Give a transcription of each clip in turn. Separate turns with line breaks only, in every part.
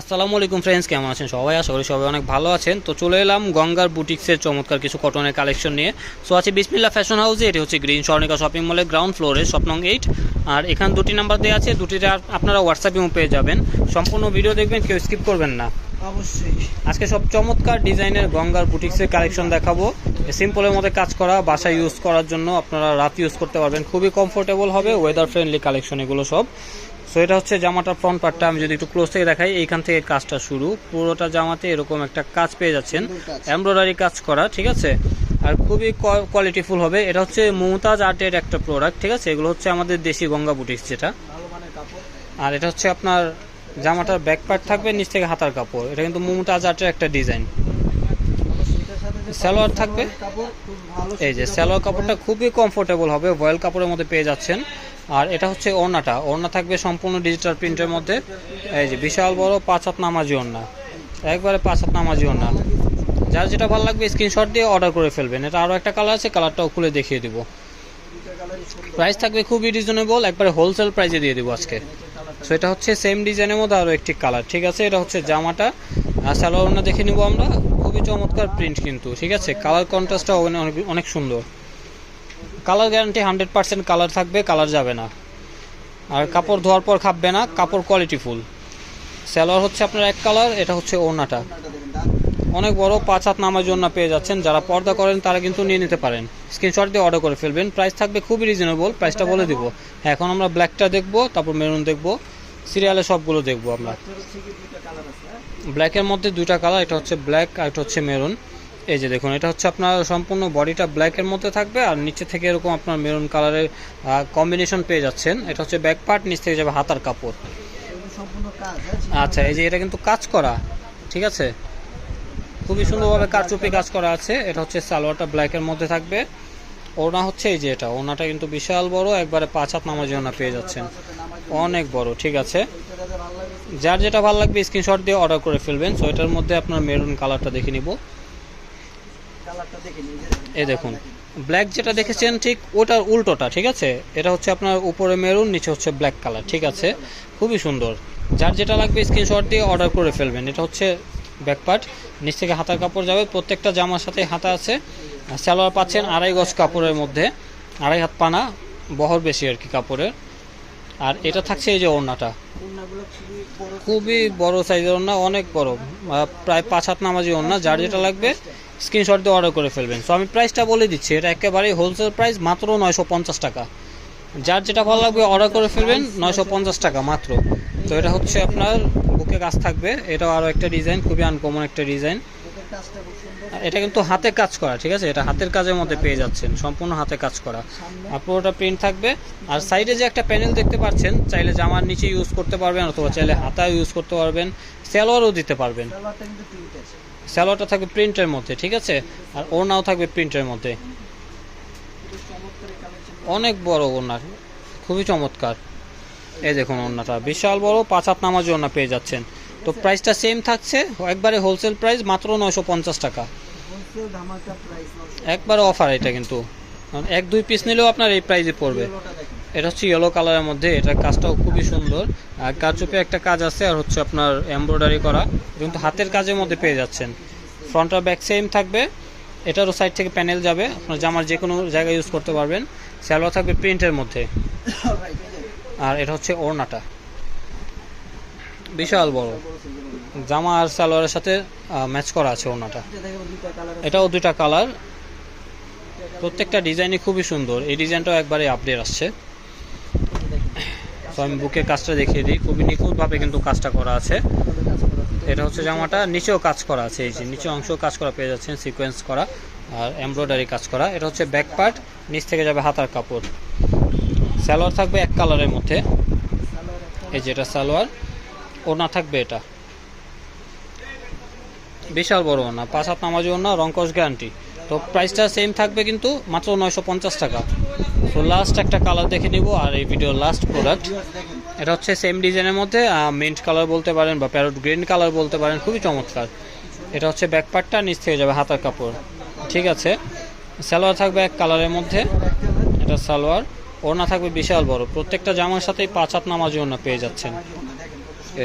আসসালামু আলাইকুম ফ্রেন্ডস কেমন আছেন সবাই? আশা করি সবাই অনেক ভালো আছেন। তো চলে এলাম গঙ্গার বুটিক্সের চমৎকার কিছু কটনের কালেকশন নিয়ে। সো আছে বিসমিল্লা ফ্যাশন হাউসে এটি হচ্ছে গ্রিন স্বর্ণিকা শপিং মলের গ্রাউন্ড ফ্লোরে শপ নং এইট আর এখানে দুটি নাম্বার দেওয়া আছে দুটিতে আপনারা হোয়াটসঅ্যাপেও পেয়ে যাবেন। সম্পূর্ণ ভিডিও দেখবেন কেউ স্কিপ করবেন না।
অবশ্যই।
আজকে সব চমৎকার ডিজাইনের গঙ্গার বুটিক্সের কালেকশন দেখাবো। সিম্পলের মধ্যে কাজ করা বাসায় ইউজ করার জন্য আপনারা রাত ইউজ করতে পারবেন। খুবই কমফোর্টেবল হবে ওয়েদার ফ্রেন্ডলি কালেকশন এগুলো সব। সো এটা হচ্ছে জামাটার ফ্রন্ট পার্টটা আমি যদি একটু ক্লোজ থেকে দেখাই এইখান থেকে কাজটা শুরু। পুরোটা জামাতে এরকম একটা কাজ পেয়ে যাচ্ছেন। এমব্রয়ডারি কাজ করা ঠিক আছে? আর খুবই কোয়ালিটিফুল হবে। এটা হচ্ছে মমতাজ আর্টের একটা প্রোডাক্ট ঠিক আছে? এগুলো হচ্ছে আমাদের দেশি গঙ্গা বুটিক্স যেটা। আর এটা হচ্ছে আপনার জামাটার ব্যাক পার্ট থাকবে নিচ থেকে হাতার কাপড়। এটা কিন্তু মমতাজ আর্টের একটা ডিজাইন সালোয়ার থাকবে? এই যে সালোয়ার কাপড়টা খুবই কমফোর্টেবল হবে। ভয়েল কাপড়ের মধ্যে পেয়ে যাচ্ছেন। আর এটা হচ্ছে ওড়নাটা। ওড়না থাকবে সম্পূর্ণ ডিজিটাল প্রিন্টের মধ্যে। এই যে, বিশাল বড় পাঁচ হাত নামাজি ওড়না। একবারে পাঁচ হাত নামাজি ওড়না। যার যেটা ভালো লাগবে স্ক্রিনশট দিয়ে অর্ডার করে ফেলবেন। এটা আরও একটা কালার আছে কালারটাও খুলে দেখিয়ে দিব। প্রাইস থাকবে খুবই রিজনেবল একবারে হোলসেল প্রাইসে দিয়ে দিব আজকে। সো এটা হচ্ছে সেম ডিজাইনের মধ্যে আরও একটি কালার ঠিক আছে, এটা হচ্ছে জামাটা। আর সালোয়ার ওড়না দেখে নিব আমরা। খুবই চমৎকার প্রিন্ট কিন্তু। ঠিক আছে কালার কন্ট্রাস্টটা অনেক অনেক সুন্দর। Colour guarantee hundred percent colour থাকবে, কালার যাবে না। আর কাপড় ধোয়ার পর খাববে না, কাপড় কোয়ালিটি ফুল সালোয়ার হচ্ছে আপনার এক কালার, এটা হচ্ছে
ওনাটা
অনেক বড় পাঁচ হাত নামার জন্য পেয়ে যাচ্ছেন, যারা পর্দা করেন তারা কিন্তু নিয়ে নিতে পারেন। স্ক্রিনশট দিয়ে অর্ডার করে ফেলবেন প্রাইস থাকবে খুবই রিজনেবল প্রাইসটা বলে দিব। হ্যাঁ এখন আমরা ব্ল্যাকটা দেখব, তারপর মেরুন দেখব সিরিয়ালে সবগুলো দেখব আমরা? ব্ল্যাকের মধ্যে দুটা কালার এটা হচ্ছে ব্ল্যাক আর এটা হচ্ছে মেরুন এই যে দেখুন এটা হচ্ছে আপনার সম্পূর্ণ বডিটা ব্ল্যাকের মধ্যে থাকবে আর নিচে থেকে এরকম আপনার মেরুন কালারের কম্বিনেশন পেয়ে যাচ্ছেন। এটা হচ্ছে ব্যাক পার্ট নিচ থেকে যাবে হাতার কাপড়।
হ্যাঁ
আচ্ছা এই যে এটা কিন্তু কাজ করা ঠিক আছে? খুবই সুন্দরভাবে কারচুপি কাজ করা আছে। এটা হচ্ছে সালোয়ারটা ব্ল্যাকের মধ্যে থাকবে। ওনা হচ্ছে এই যে এটা ওড়নাটা কিন্তু বিশাল বড় একবারে পাঁচ হাত নামাজি ওড়না পেয়ে যাচ্ছেন। অনেক বড় ঠিক আছে? যার যেটা ভালো লাগবে স্ক্রিনশট দিয়ে অর্ডার করে ফেলবেন। সো এটার মধ্যে আপনার মেরুন কালারটা দেখে নিব। এই দেখুন ব্ল্যাক যেটা দেখেছেন ঠিক ওটার উল্টোটা, ঠিক আছে? এটা হচ্ছে আপনার উপরে মেরুন, নিচে হচ্ছে ব্ল্যাক কালার ঠিক আছে? খুবই সুন্দর। যার যেটা লাগবে স্ক্রিনশট দিয়ে অর্ডার করে ফেলবেন। এটা হচ্ছে ব্যাক পার্ট নিচ থেকে হাতার কাপড় যাবে, প্রত্যেকটা জামার সাথে হাতা আছে। আর সালোয়ার পাচ্ছেন আড়াই গজ কাপড়ের মধ্যে, আড়াই হাত পানা, বহর বেশি আর কি কাপড়ের। আর এটা থাকছে এই যে ওড়নাটা।
খুবই বড়
সাইজের ওড়না, অনেক বড়। প্রায় পাঁচ হাত নামাজি ওড়না, যার যেটা লাগবে স্ক্রিনশট দিয়ে অর্ডার করে ফেলবেন। সো আমি প্রাইসটা বলে দিচ্ছি, এটা একেবারেই হোলসেল প্রাইস মাত্র নয়শো পঞ্চাশ টাকা। যার যেটা ভালো লাগবে অর্ডার করে ফেলবেন, নয়শো পঞ্চাশ টাকা মাত্র। তো এটা হচ্ছে আপনার বুকে কাজ থাকবে, এটাও আরও একটা ডিজাইন খুবই আনকমন একটা ডিজাইন এটা কিন্তু হাতে কাজ করা, ঠিক আছে? এটা হাতের কাজের মধ্যে পেয়ে যাচ্ছেন, সম্পূর্ণ হাতে কাজ করা। আর পুরোটা প্রিন্ট থাকবে। আর সাইডে যে একটা প্যানেল দেখতে পাচ্ছেন, চাইলে জামার নিচে ইউজ করতে পারবেন, অথবা চাইলে হাতা ইউজ করতে পারবেন, সালোয়ারও দিতে পারবেন। সালোয়ারটা থাকবে প্রিন্টের মধ্যে, ঠিক আছে? আর ওড়নাও থাকবে প্রিন্টের মধ্যে। অনেক বড় ওড়নার খুবই চমৎকার। এই দেখুন ওড়নাটা, বিশাল বড়, পাঁচ হাত নামাজ ওড়না পেয়ে যাচ্ছেন। তো প্রাইসটা সেম থাকছে, একবারে হোলসেল প্রাইস মাত্র নয়শো পঞ্চাশ টাকা। একবারে অফার এটা কিন্তু। এক দুই পিস নিলেও আপনার এই প্রাইসে পড়বে। এটা হচ্ছে ইয়েলো কালারের মধ্যে এটার কাজটাও খুবই সুন্দর। আর কারচুপে একটা কাজ আছে, আর হচ্ছে আপনার এমব্রয়ডারি করা। কিন্তু হাতের কাজের মধ্যে পেয়ে যাচ্ছেন। ফ্রন্ট আর ব্যাক সেম থাকবে। এটারও সাইড থেকে প্যানেল যাবে। আপনার জামার যে কোনো জায়গায় ইউজ করতে পারবেন। সালোয়ার থাকবে প্রিন্টের মধ্যে। আর এটা হচ্ছে ওড়নাটা। বিশাল বড়। জামা আর সালোয়ারের সাথে ম্যাচ করা আছে ওড়নাটা। এটাও দুইটা কালার প্রত্যেকটা ডিজাইনই খুবই সুন্দর। এই ডিজাইনটাও একবারে আপডেট আসছে। তো আমি বুকের কাজটা দেখিয়ে দিই। খুবই নিখুঁতভাবে কিন্তু কাজটা করা আছে। এটা হচ্ছে জামাটা, নিচেও কাজ করা আছে, এই যে নিচে অংশ কাজ করা পেয়ে যাচ্ছেন সিকোয়েন্স করা আর এমব্রয়ডারি কাজ করা। এটা হচ্ছে ব্যাক পার্ট নিচ থেকে যাবে হাতার কাপড়। সালোয়ার থাকবে এক কালারের মধ্যে। এই যে এটা সালোয়ার ওনা থাকবে এটা। বিশাল বড় ওনা পাঁচ হাত নামাজি ওনা রঙ্কস গ্যারান্টি তো প্রাইসটা সেম থাকবে কিন্তু মাত্র নয়শো পঞ্চাশ টাকা। তো লাস্ট একটা কালার দেখে নিব আর এই ভিডিওর লাস্ট প্রোডাক্ট এটা হচ্ছে সেম ডিজাইনের মধ্যে মিন্ট কালার বলতে পারেন বা প্যারট গ্রিন কালার বলতে পারেন, খুবই চমৎকার। এটা হচ্ছে ব্যাক পার্টটা নিচ থেকে যাবে হাতার কাপড়। ঠিক আছে? সালোয়ার থাকবে এক কালারের মধ্যে। এটা সালোয়ার। ওড়না থাকবে বিশাল বড়। প্রত্যেকটা জামার সাথেই পাঁচ হাত নামাজি ওড়না পেয়ে যাচ্ছেন।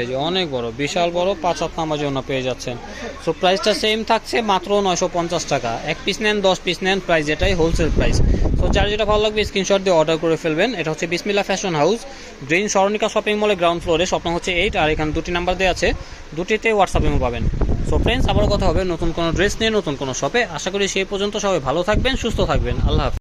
এই যে অনেক বড়, বিশাল বড় পাঁচ হাত নামার জন্য পেয়ে যাচ্ছেন। সো প্রাইসটা সেম থাকছে মাত্র নয়শো পঞ্চাশ টাকা। এক পিস নেন, দশ পিস নেন প্রাইস এটাই হোলসেল প্রাইস তো যার যেটা ভালো লাগবে স্ক্রিনশট দিয়ে অর্ডার করে ফেলবেন। এটা হচ্ছে বিসমিল্লা ফ্যাশন হাউস ড্রেন স্মরণিকা শপিং মলে গ্রাউন্ড ফ্লোরে স্বপ্ন হচ্ছে এইট আর এখানে দুটি নাম্বার দেওয়া আছে। দুটিতে হোয়াটসঅ্যাপে পাবেন। সো ফ্রেন্ডস আবারও কথা হবে, নতুন কোনো ড্রেস নিয়ে, নতুন কোনো শপে আশা করি সেই পর্যন্ত সবাই ভালো থাকবেন, সুস্থ থাকবেন। আল্লাহ